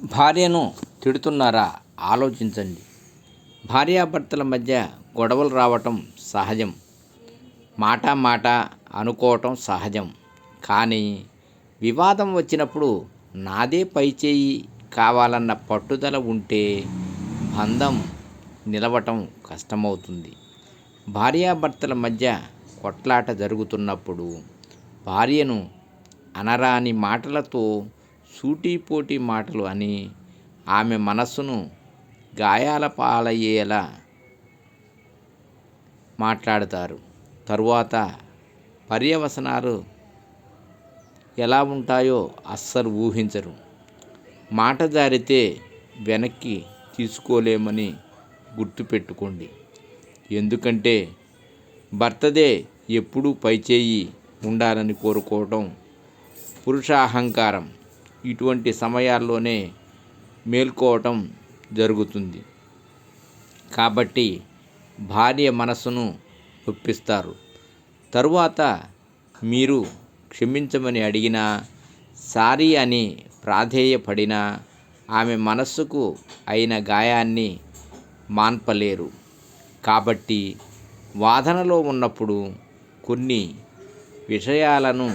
భార్యను తిడుతున్నారా? ఆలోచించండి. భార్యాభర్తల మధ్య గొడవలు రావటం సహజం. మాట మాట అనుకోవటం సహజం. కానీ వివాదం వచ్చినప్పుడు నాదే పైచేయి కావాలన్న పట్టుదల ఉంటే బంధం నిలవటం కష్టమవుతుంది. భార్యాభర్తల మధ్య కొట్లాట జరుగుతున్నప్పుడు భార్యను అనరాని మాటలతో సూటిపోటి మాటలు అని ఆమె మనస్సును గాయాల పాలయ్యేలా మాట్లాడతారు. తరువాత పర్యవసనాలు ఎలా ఉంటాయో అస్సలు ఊహించరు. మాట జారితే వెనక్కి తీసుకోలేమని గుర్తుపెట్టుకోండి. ఎందుకంటే భర్తదే ఎప్పుడూ పైచేయి ఉండాలని కోరుకోవటం పురుష అహంకారం ఇటువంటి సమయాల్లోనే మేల్కోవటం జరుగుతుంది. కాబట్టి భార్య మనస్సును ఒప్పిస్తారు. తరువాత మీరు క్షమించమని అడిగినా సారీ అని ప్రాధేయపడినా ఆమె మనస్సుకు అయిన గాయాన్ని మాన్పలేరు. కాబట్టి వాదనలో ఉన్నప్పుడు కొన్ని విషయాలను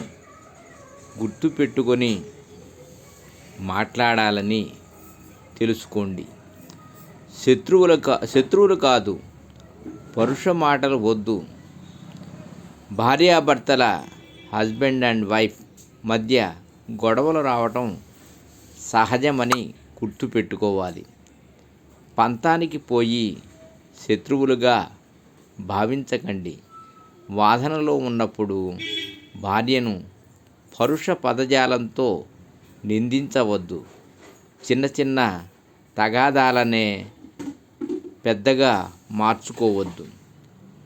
గుర్తుపెట్టుకొని మాట్లాడాలని తెలుసుకోండి. శత్రువుల కా శత్రువులు కాదు పరుష మాటలు వద్దు. భార్యాభర్తల హస్బెండ్ అండ్ వైఫ్ మధ్య గొడవలు రావటం సహజమని గుర్తుపెట్టుకోవాలి. పంతానికి పోయి శత్రువులుగా భావించకండి. వాదనలో ఉన్నప్పుడు భార్యను పరుష పదజాలంతో నిందించవద్దు. చిన్న చిన్న తగాదాలనే పెద్దగా మార్చుకోవద్దు.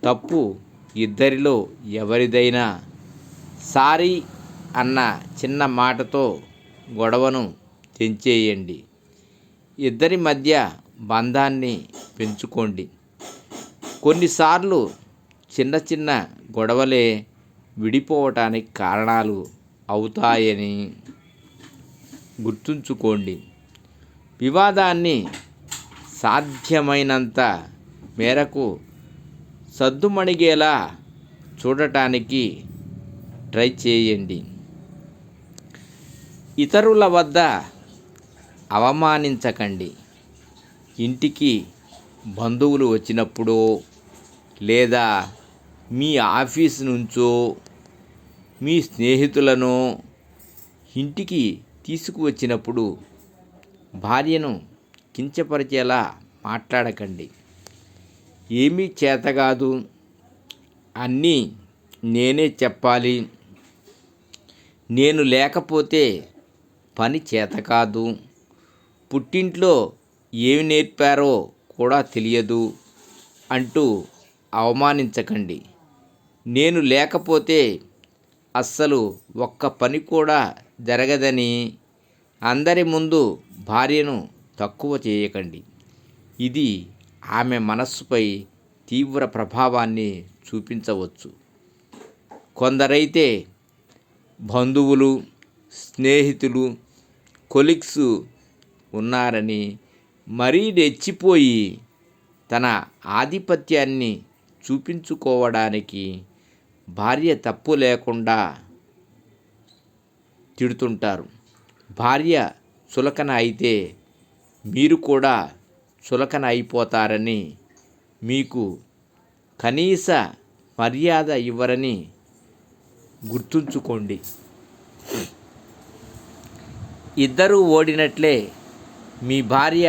తప్పు ఇద్దరిలో ఎవరిదైనా సారీ అన్న చిన్న మాటతో గొడవను తెంచేయండి. ఇద్దరి మధ్య బంధాన్ని పెంచుకోండి. కొన్నిసార్లు చిన్న చిన్న గొడవలే విడిపోవటానికి కారణాలు అవుతాయని గుర్తుంచుకోండి. వివాదాన్ని సాధ్యమైనంత మేరకు సద్దుమణిగేలా చూడటానికి ట్రై చేయండి. ఇతరుల వద్ద అవమానించకండి. ఇంటికి బంధువులు వచ్చినప్పుడో లేదా మీ ఆఫీస్ నుంచో మీ స్నేహితులను ఇంటికి తీసుకువచ్చినప్పుడు భార్యను కించపరిచేలా మాట్లాడకండి. ఏమీ చేతగాదు. అన్నీ నేనే చెప్పాలి. నేను లేకపోతే పని చేత కాదు పుట్టింట్లో ఏమి నేర్పారో కూడా తెలియదు అంటూ అవమానించకండి. నేను లేకపోతే అస్సలు ఒక్క పని కూడా జరగదని అందరి ముందు భార్యను తక్కువ చేయకండి. ఇది ఆమె మనస్సుపై తీవ్ర ప్రభావాన్ని చూపించవచ్చు. కొందరైతే బంధువులు స్నేహితులు కొలిక్స్ ఉన్నారని మరీ రెచ్చిపోయి తన ఆధిపత్యాన్ని చూపించుకోవడానికి భార్య తప్పు లేకుండా తిడుతుంటారు. భార్య చులకన అయితే మీరు కూడా చులకన అయిపోతారని మీకు కనీస మర్యాద ఇవ్వరని గుర్తుంచుకోండి. ఇద్దరూ ఓడినట్లే మీ భార్య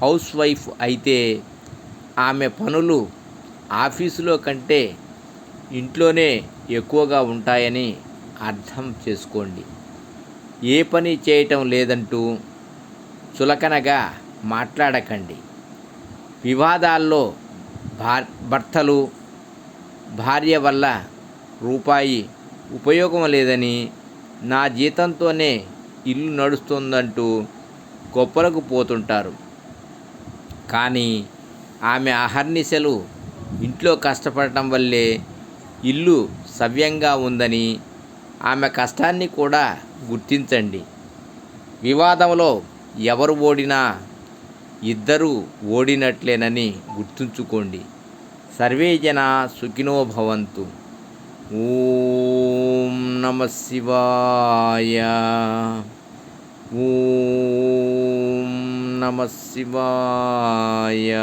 హౌస్ వైఫ్ అయితే ఆమె పనులు ఆఫీసులో కంటే ఇంట్లోనే ఎక్కువగా ఉంటాయని అర్థం చేసుకోండి. ఏ పని చేయటం లేదంటూ చులకనగా మాట్లాడకండి. వివాదాల్లో భార్ భర్తలు భార్య వల్ల రూపాయి ఉపయోగం లేదని నా జీతంతోనే ఇల్లు నడుస్తుందంటూ గొప్పలకు పోతుంటారు. కానీ ఆమె అహర్నిశలు ఇంట్లో కష్టపడటం వల్లే ఇల్లు సవ్యంగా ఉందని ఆమె కష్టాన్ని కూడా గుర్తించండి. వివాదంలో ఎవరు ఓడినా ఇద్దరు ఓడినట్లేనని గుర్తుంచుకోండి. సర్వే జన సుఖినో భవంతు. ఓం నమ శివాయ. ఓం నమ శివాయ.